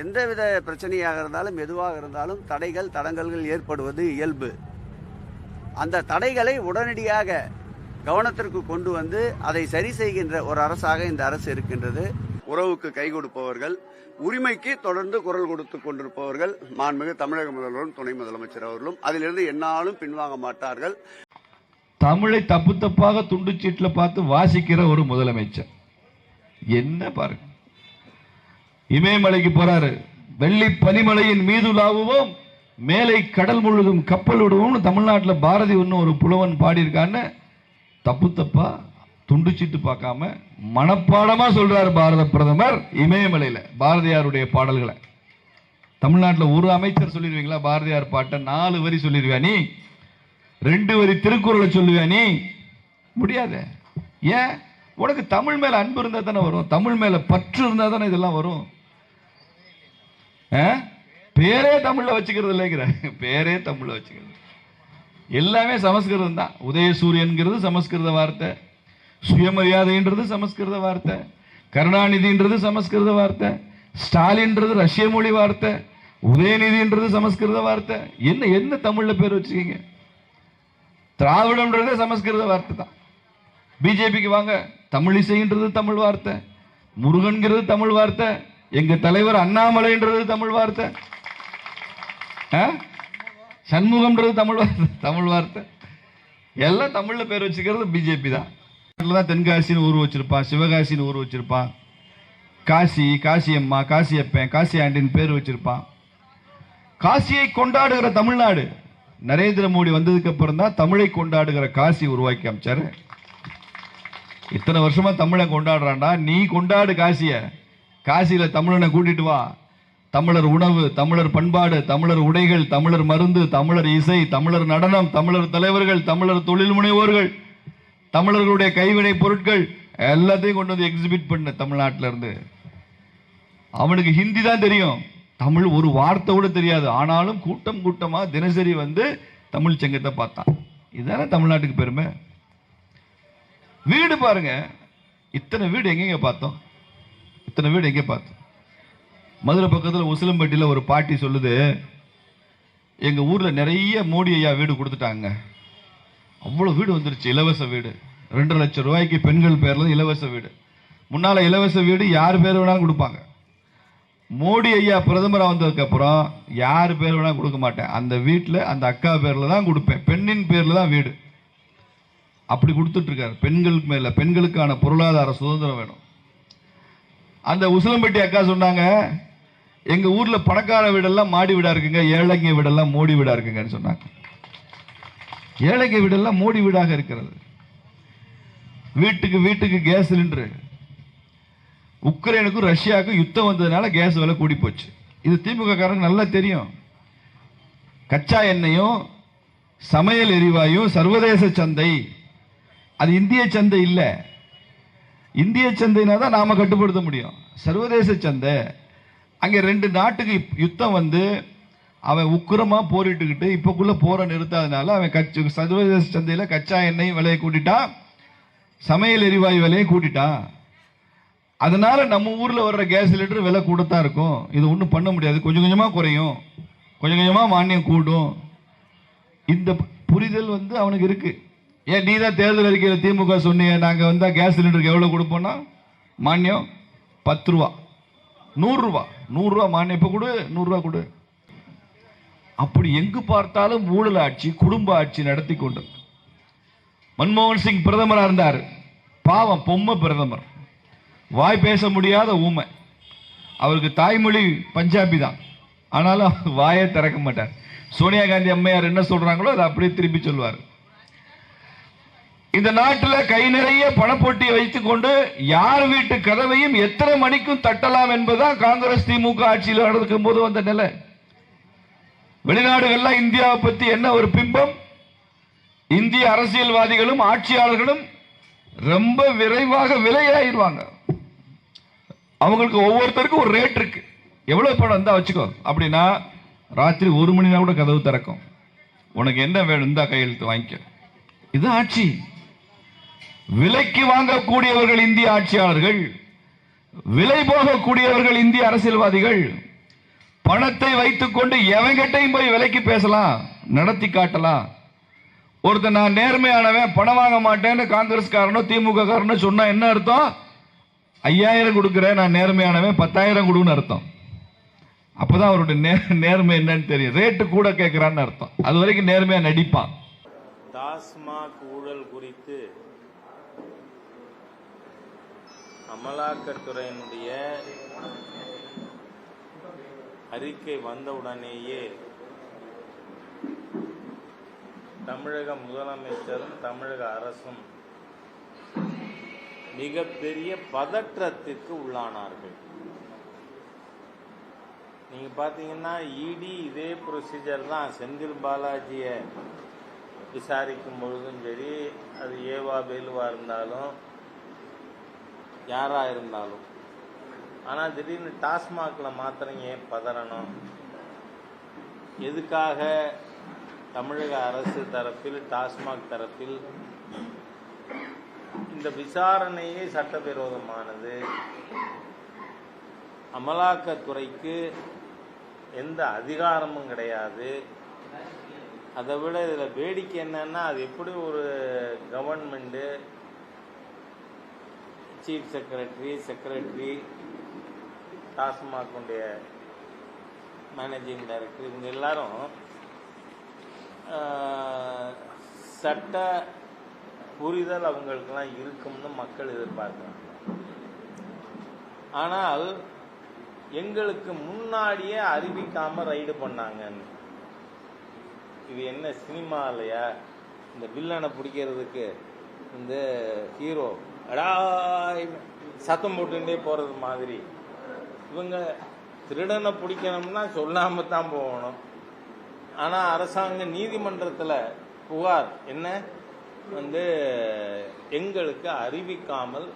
எந்தவித பிரச்சனையாக இருந்தாலும் எதுவாக இருந்தாலும் தடைகள் தடங்கல்கள் ஏற்படுவது இயல்பு. அந்த தடைகளை உடனடியாக கவனத்திற்கு கொண்டு வந்து அதை சரி செய்கின்ற ஒரு அரசாக இந்த அரசு இருக்கின்றது. உறவுக்கு கை கொடுப்பவர்கள் உரிமைக்கு தொடர்ந்து குரல் கொடுத்து கொண்டிருப்பவர்கள் மாண்புமிகு தமிழக முதல்வரும் துணை முதலமைச்சர் அவர்களும் அதிலிருந்து என்னாலும் பின்வாங்க மாட்டார்கள். தமிழை தப்பு தப்பாக துண்டு சீட்டில் பார்த்து வாசிக்கிற ஒரு முதலமைச்சர். என்ன பாருங்க. இமயமலைக்கு போறாரு. வெள்ளி பனிமலையின் மீது உலாவுவோம் மேலை கடல் முழுதும் கப்பல் விடுவோம்னு தமிழ்நாட்டில் பாரதி ஒன்று ஒரு புலவன் பாடியிருக்கான்னு தப்பு தப்பா துண்டு பார்க்காம மனப்பாடமாக சொல்றாரு பாரத பிரதமர் இமயமலையில் பாரதியாருடைய பாடல்களை. தமிழ்நாட்டில் ஒரு அமைச்சர் சொல்லிடுவீங்களா? பாரதியார் பாட்டை நாலு வரி சொல்லிடுவியா நீ? ரெண்டு வரி திருக்குறளை சொல்லுவியா நீ? முடியாது. ஏன்? உனக்கு தமிழ் மேலே அன்பு இருந்தால் தானே வரும். தமிழ் மேலே பற்று இருந்தால் தானே இதெல்லாம் வரும். பேரே தமிழில் வச்சுக்கிறது இல்லைங்கிற. பேரே தமிழில் வச்சுக்கிறது. எல்லாமே சமஸ்கிருதம் தான். உதயசூரியன்கிறது சமஸ்கிருத வார்த்தை. சுயமரியாதைன்றது சமஸ்கிருத வார்த்தை. கருணாநிதின்றது சமஸ்கிருத வார்த்தை. ஸ்டாலின்றது ரஷ்ய மொழி வார்த்தை. உதயநிதின்றது சமஸ்கிருத வார்த்தை. என்ன என்ன தமிழில் பேர் வச்சுக்கீங்க திராவிடம்ன்றதே சமஸ்கிருத வார்த்தை தான். பிஜேபிக்கு வாங்க தமிழிசைன்றது தமிழ் வார்த்தை. முருகன்கிறது தமிழ் வார்த்தை. எங்க தலைவர் அண்ணாமலைன்றது தமிழ் வார்த்தை. ஆ? சண்முகம்ன்றது தமிழ் வார்த்தை தமிழ் வார்த்தை. எல்லாம் தமிழில் பேர் வச்சுக்கிறது பிஜேபி தான். தான் தென்காசின்னு ஊர் வச்சிருப்பான் சிவகாசின்னு ஊர் வச்சிருப்பான் காசி காசி அம்மா காசி அப்பன் காசி ஆண்டின் பேர் வச்சிருப்பான் காசியை கொண்டாடுகிற தமிழ்நாடு. நரேந்திர மோடி வந்ததுக்கு அப்புறம் தான் தமிழை கொண்டாடுகிற காசி உருவாக்கி அமைச்சாரு. இத்தனை வருஷமா தமிழை கொண்டாடுறான்டா நீ கொண்டாடு காசியை. காசியில் தமிழனை கூட்டிட்டு வா. தமிழர் உணவு தமிழர் பண்பாடு தமிழர் உடைகள் தமிழர் மருந்து தமிழர் இசை தமிழர் நடனம் தமிழர் தலைவர்கள் தமிழர் தொழில் முனைவோர்கள் தமிழர்களுடைய கைவினை பொருட்கள் எல்லாத்தையும் கொண்டு வந்து எக்ஸிபிட் பண்ண தமிழ்நாட்டில இருந்து. அவனுக்கு ஹிந்தி தான் தெரியும். தமிழ் ஒரு வார்த்தை கூட தெரியாது. ஆனாலும் கூட்டம் கூட்டமாக தினசரி வந்து தமிழ் சங்கத்தை பார்த்தான். இதுதானே தமிழ்நாட்டுக்கு பெருமை. வீடு பாருங்க. இத்தனை வீடு எங்கெங்க பார்த்தோம்? இத்தனை வீடு எங்கே பார்த்து. மதுரை பக்கத்தில் உசிலம்பட்டியில் ஒரு பாட்டி சொல்லுது எங்கள் ஊரில் நிறைய மோடி ஐயா வீடு கொடுத்துட்டாங்க. அவ்வளோ வீடு வந்துருச்சு இலவச வீடு. ரெண்டு லட்சம் ரூபாய்க்கு பெண்கள் பேரில் இலவச வீடு. முன்னால் இலவச வீடு யார் பேர் வேணாலும் கொடுப்பாங்க. மோடி ஐயா பிரதமரா வந்ததுக்கப்புறம் யார் பேர் வேணாலும் கொடுக்க மாட்டேன். அந்த வீட்டில் அந்த அக்கா பேரில் தான் கொடுப்பேன். பெண்ணின் பேரில் தான் வீடு. அப்படி கொடுத்துட்ருக்காரு பெண்களுக்கு மேலே பெண்களுக்கான பொருளாதார சுதந்திரம் வேணும். அந்த உசிலம்பட்டி அக்கா சொன்னாங்க எங்க ஊர்ல பணக்கார வீடெல்லாம் மாடி வீடா இருக்குங்க ஏழைங்க வீடெல்லாம் மோடி வீடா இருக்குங்கன்னு சொன்னாங்க. ஏழைங்க வீடெல்லாம் மோடி வீடாக இருக்கிறது. வீட்டுக்கு வீட்டுக்கு கேஸ் சிலிண்டர். உக்ரைனுக்கும் ரஷ்யாவுக்கும் யுத்தம் வந்ததுனால கேஸ் விலை கூடி போச்சு. இது திமுக காரங்க நல்லா தெரியும். கச்சா எண்ணெயும் சமையல் எரிவாயும் சர்வதேச சந்தை. அது இந்திய சந்தை இல்லை. இந்திய சந்தைனா தான் நாம் கட்டுப்படுத்த முடியும். சர்வதேச சந்தை அங்கே ரெண்டு நாட்டுக்கு யுத்தம் வந்து அவன் உக்கிரமாக போரிட்டுக்கிட்டு இப்போக்குள்ளே போரை நிறுத்தாதனால அவன் கச்சு சர்வதேச சந்தையில் கச்சா எண்ணெய் விலையை கூட்டிட்டான் சமையல் எரிவாயு விலையை கூட்டிட்டான். அதனால் நம்ம ஊரில் வர்ற கேஸ் சிலிண்டர் விலை கூடத்தான் இருக்கும். இது ஒன்றும் பண்ண முடியாது. கொஞ்சம் கொஞ்சமாக குறையும். கொஞ்சம் கொஞ்சமாக மானியம் கூடும். இந்த புரிதல் வந்து அவனுக்கு இருக்குது ஏன் நீ தான் தேர்தல் அறிக்கையில் திமுக சொன்னீங்க நாங்கள் வந்தால் கேஸ் சிலிண்டருக்கு எவ்வளோ கொடுப்போம்னா? மானியம் பத்து ரூபா. நூறுரூவா நூறுரூவா மானியம். இப்போ கொடு நூறுரூவா கொடு. அப்படி எங்கு பார்த்தாலும் ஊழல் ஆட்சி குடும்ப ஆட்சி நடத்தி கொண்டு மன்மோகன் சிங் பிரதமராக இருந்தார். பாவம் பொம்மை பிரதமர். வாய் பேச முடியாத ஊமை. அவருக்கு தாய்மொழி பஞ்சாபி தான். ஆனாலும் அவர் வாயே திறக்க மாட்டார். சோனியா காந்தி அம்மையார் என்ன சொல்கிறாங்களோ அதை அப்படியே திருப்பி சொல்வார். இந்த நாட்டில் கை நிறைய பணப்பொட்டியை வைத்துக் கொண்டு யார் வீட்டு கதவையும் எத்தனை மணிக்கும் தட்டலாம் என்பதுதான் காங்கிரஸ் திமுக ஆட்சியில் நடக்கும் போது வந்த நிலை. வெளிநாடுகள்ல இந்தியாவை பத்தி என்ன ஒரு பிம்பம்? இந்திய அரசியல்வாதிகளும் ஆட்சியாளர்களும் ரொம்ப விரைவாக விலையாயிருவாங்க அவங்களுக்கு ஒவ்வொருத்தருக்கும் ஒரு ரேட் இருக்கு. எவ்வளவு பணம் இருந்தா வச்சுக்கோ. அப்படின்னா ராத்திரி ஒரு மணி நேரம் கூட கதவு திறக்கும். உனக்கு என்ன வேணும் இருந்தா கையெழுத்து வாங்கிக்க. இது ஆட்சி. விலைக்கு வாங்கக்கூடியவர்கள் இந்திய ஆட்சியாளர்கள் விலை போகக்கூடியவர்கள் இந்திய அரசியல்வாதிகள் பணத்தை வைத்துக்கொண்டு எவங்கிட்டையும் போய் விலைக்கு பேசலாம் நடத்தி காட்டலாம். ஒருத்தன் நான் நேர்மையானவன் பணம் வாங்க மாட்டேன்னு காங்கிரஸ்காரனோ திமுக காரனோ சொன்னா என்ன அர்த்தம்? ஐயாயிரம் கொடுக்குறேன் நான் நேர்மையானவன் பத்தாயிரம் கொடுன்னு அர்த்தம். அப்பதான் அவருடைய நே- நேர்மை என்னன்னு தெரியும். ரேட்டு கூட கேட்கிறான்னு அர்த்தம். அது வரைக்கும் நேர்மையா நடிப்பான். டாஸ்மாக் ஊழல் குறித்து அமலாக்கத்துறையினுடைய அறிக்கை வந்தவுடனேயே தமிழக முதலமைச்சரும் தமிழக அரசும் மிகப்பெரிய பதற்றத்திற்கு உள்ளானார்கள். நீங்க பாத்தீங்கன்னா இடி இதே ப்ரொசீஜர் தான். செந்தில் பாலாஜியை விசாரிக்கும் பொழுதும் சரி அது ஏவா வேலுவா இருந்தாலும் யாராக இருந்தாலும் ஆனால் திடீர்னு டாஸ்மாக்ல மாத்திரம் ஏன் பதறணும்? எதுக்காக தமிழக அரசு தரப்பில் டாஸ்மாக் தரப்பில் இந்த விசாரணையே சட்டவிரோதமானது? அமலாக்கத்துறைக்கு எந்த அதிகாரமும் கிடையாது. அதை விட இதில் வேடிக்கை என்னன்னா அது எப்படி ஒரு கவர்மெண்ட்டு சீஃப் செக்ரட்டரி செக்ரட்டரி டாஸ்மாகுடைய மேனேஜிங் டைரக்டர் இவங்க எல்லாரும் சட்ட புரிதல் அவங்களுக்கெல்லாம் இருக்கும்னு மக்கள் எதிர்பார்க்குறாங்க. ஆனால் எங்களுக்கு முன்னாடியே அறிவிக்காமல் ரைடு பண்ணாங்கன்னு. இது என்ன சினிமா இல்லையா? இந்த வில்லனை பிடிக்கிறதுக்கு இந்த ஹீரோ சத்தம் போட்டுட்டே போறது மாதிரி. இவங்க திருடனை பிடிக்கணும்னா சொல்லாம தான் போகணும். ஆனா அரசாங்க நீதிமன்றத்துல புகார் என்ன? வந்து எங்களுக்கு அறிவிக்காமல்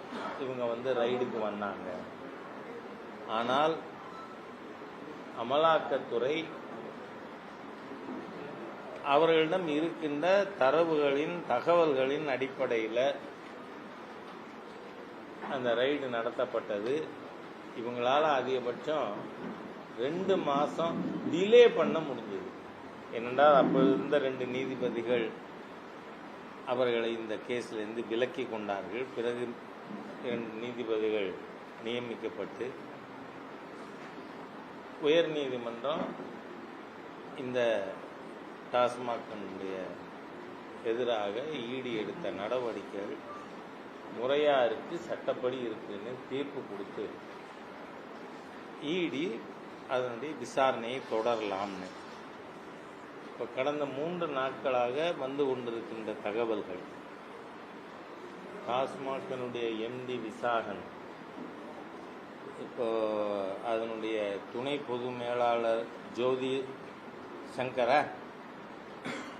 இவங்க வந்து ரைடுக்கு வந்தாங்க. ஆனால் அமலாக்கத்துறை அவர்களிடம் இருக்கின்ற தரவுகளின் தகவல்களின் அடிப்படையில் அந்த ரைடு நடத்தப்பட்டது. இவங்களால் அதிகபட்சம் ரெண்டு மாதம் டிலே பண்ண முடிஞ்சது. ஏனென்றால் அப்போ இருந்த ரெண்டு நீதிபதிகள் அவர்களை இந்த கேஸிலிருந்து விலக்கி கொண்டார்கள். பிறகு இரண்டு நீதிபதிகள் நியமிக்கப்பட்டு உயர் நீதிமன்றம் இந்த டாஸ்மாகனுடைய எதிராக ஈடி எடுத்த நடவடிக்கைகள் முறையாக இருக்குது சட்டப்படி இருக்குதுன்னு தீர்ப்பு கொடுத்து ஈடி அதனுடைய விசாரணையை தொடரலாம்னு. இப்போ கடந்த மூன்று நாட்களாக வந்து கொண்டிருக்கின்ற தகவல்கள் டாஸ்மாகனுடைய எம்டி விசாகன் இப்போ அதனுடைய துணை பொது மேலாளர் ஜோதி சங்கரா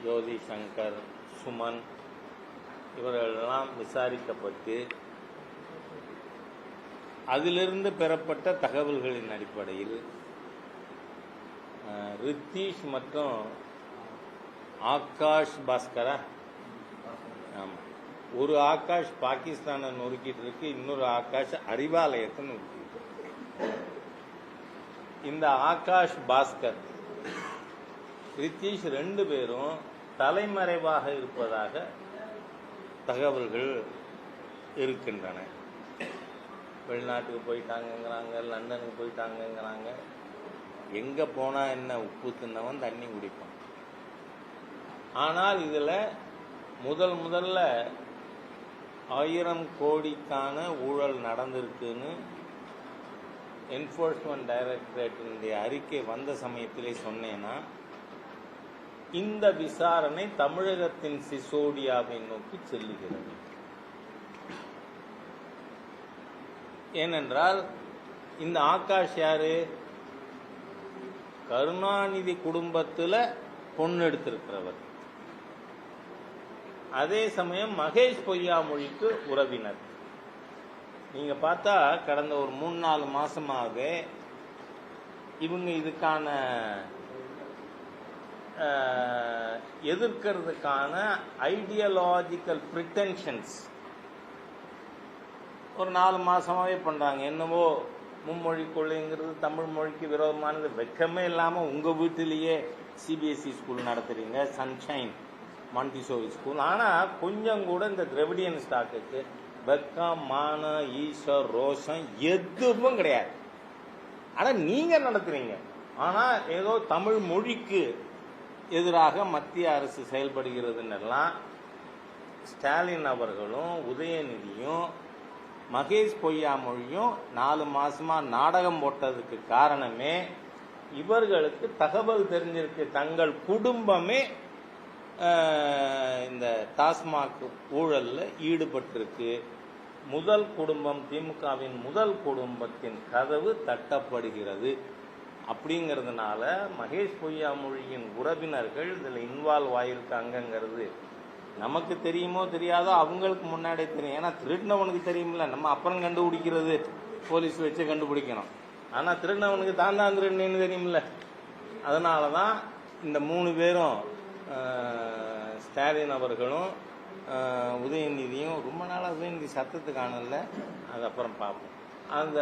ஜோதி சங்கர் சுமன் இவர்களெல்லாம் விசாரிக்கப்பட்டு அதிலிருந்து பெறப்பட்ட தகவல்களின் அடிப்படையில் ரித்தீஷ் மற்றும் ஆகாஷ் பாஸ்கரா ஆமாம் ஒரு ஆகாஷ் பாகிஸ்தானை நொறுக்கிட்டு இருக்கு இன்னொரு ஆகாஷ் அறிவாலயத்தை நொறுக்கிட்டு இந்த ஆகாஷ் பாஸ்கர் ரித்தீஷ் ரெண்டு பேரும் தலைமறைவாக இருப்பதாக தகவல்கள் இருக்கின்றன. வெளிநாட்டுக்கு போயிட்டாங்கங்கிறாங்க லண்டனுக்கு போயிட்டாங்கங்கிறாங்க. எங்கே போனால் என்ன உப்பு தின்னவன் தண்ணி குடிப்பான். ஆனால் இதில் முதல் முதல்ல ஆயிரம் கோடிக்கான ஊழல் நடந்திருக்குன்னு என்ஃபோர்ஸ்மெண்ட் டைரக்டரேட்டினுடைய அறிக்கை வந்த சமயத்திலே சொன்னேன்னா இந்த விசாரணை தமிழகத்தின் சிசோடியாவை நோக்கி செல்லுகிறது. ஏனென்றால் இந்த ஆகாஷ் யாரு? கருணாநிதி குடும்பத்தில் பொண்ணு எடுத்திருக்கிறவர். அதே சமயம் மகேஷ் பொய்யாமொழிக்கு உறவினர். நீங்க பார்த்தா கடந்த ஒரு மூணு நாலு மாதமாக இவங்க இதுக்கான எதிர்க்கிறதுக்கான ஐடியலாஜிக்கல் ப்ரிட்டென்ஷன்ஸ் ஒரு நாலு மாதமாகவே பண்ணுறாங்க என்னவோ மும்மொழி கொள்கைங்கிறது தமிழ் மொழிக்கு விரோதமானது. வெக்கமே இல்லாமல் உங்கள் வீட்டிலேயே சிபிஎஸ்சி ஸ்கூல் நடத்துகிறீங்க சன்ஷைன் மாண்டிசோரி ஸ்கூல் ஆனால் கொஞ்சம் கூட இந்த திரவிடியன் ஸ்டாக்குக்கு வெக்கம் மானம் ஈஸ்வர் ரோஷம் எதுவும் கிடையாது. ஆனால் நீங்கள் நடத்துகிறீங்க ஆனால் ஏதோ தமிழ் மொழிக்கு எதிராக மத்திய அரசு செயல்படுகிறதுன்னெல்லாம் ஸ்டாலின் அவர்களும் உதயநிதியும் மகேஷ் பொய்யாமொழியும் நாலு மாதமாக நாடகம் போட்டதுக்கு காரணமே இவர்களுக்கு தகவல் தெரிஞ்சிருக்கு. தங்கள் குடும்பமே இந்த டாஸ்மாக் ஊழலில் ஈடுபட்டிருக்கு. முதல் குடும்பம் திமுகவின் முதல் குடும்பத்தின் கதவு தட்டப்படுகிறது. அப்படிங்கிறதுனால மகேஷ் பொய்யாமொழியின் உறவினர்கள் இதில் இன்வால்வ் ஆயிருக்காங்கங்கிறது நமக்கு தெரியுமோ தெரியாதோ அவங்களுக்கு முன்னாடியே தெரியும். ஏன்னா திருடினவனுக்கு தெரியுமில்ல நம்ம அப்புறம் கண்டுபிடிக்கிறது. போலீஸ் வச்சு கண்டுபிடிக்கணும். ஆனால் திருடினவனுக்கு தான் தான் திருடினு தெரியுமில்ல அதனால தான் இந்த மூணு பேரும் ஸ்டாலின் அவர்களும் உதயநிதியும் ரொம்ப நாளாக உதயநிதி சத்தத்தை காணல அது அப்புறம் பார்ப்போம். அந்த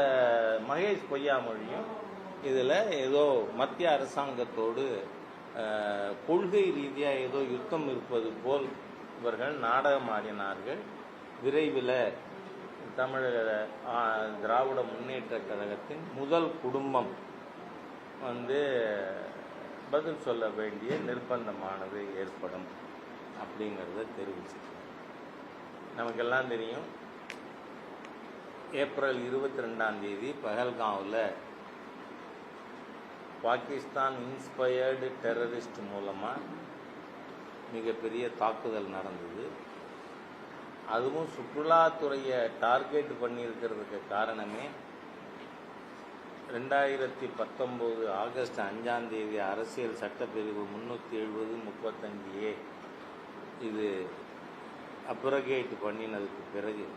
மகேஷ் பொய்யாமொழியும் இதில் ஏதோ மத்திய அரசாங்கத்தோடு கொள்கை ரீதியாக ஏதோ யுத்தம் இருப்பது போல் இவர்கள் நாடகமாடினார்கள். விரைவில் தமிழக திராவிட முன்னேற்ற கழகத்தின் முதல் குடும்பம் வந்து பதில் சொல்ல வேண்டிய நிர்பந்தமானது ஏற்படும் அப்படிங்கிறத தெரிவிச்சிருக்கேன் நமக்கெல்லாம் தெரியும். ஏப்ரல் இருபத்தி ரெண்டாம் தேதி பகல்காவில் பாகிஸ்தான் இன்ஸ்பயர்டு டெரரிஸ்ட் மூலமாக மிகப்பெரிய தாக்குதல் நடந்தது. அதுவும் சுற்றுலாத்துறையை டார்கெட் பண்ணியிருக்கிறதுக்கு காரணமே ரெண்டாயிரத்தி பத்தொம்போது ஆகஸ்ட் அஞ்சாம் தேதி அரசியல் சட்டப்பிரிவு முந்நூற்றி எழுபது முப்பத்தஞ்சு ஏ இது அப்ரகேட் பண்ணினதுக்கு பிறகு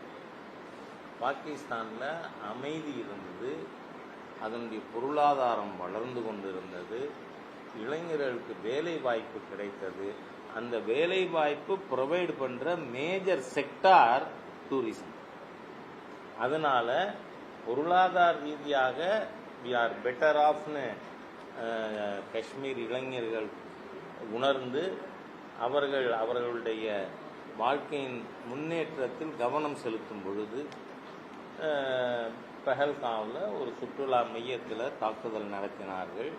பாகிஸ்தானில் அமைதி இருந்தது. அதனுடைய பொருளாதாரம் வளர்ந்து கொண்டிருந்தது இளைஞர்களுக்கு வேலை வாய்ப்பு கிடைத்தது. அந்த வேலை வாய்ப்பு ப்ரொவைட் பண்ணுற மேஜர் செக்டார் டூரிசம் அதனால் பொருளாதார ரீதியாக வி ஆர் பெட்டர் ஆஃப்னு காஷ்மீர் இளைஞர்கள் உணர்ந்து அவர்கள் அவர்களுடைய வாழ்க்கையின் முன்னேற்றத்தில் கவனம் செலுத்தும் பொழுது பெஹல்காவில் ஒரு சுற்றுலா மையத்தில் தாக்குதல் நடத்தினார்கள்.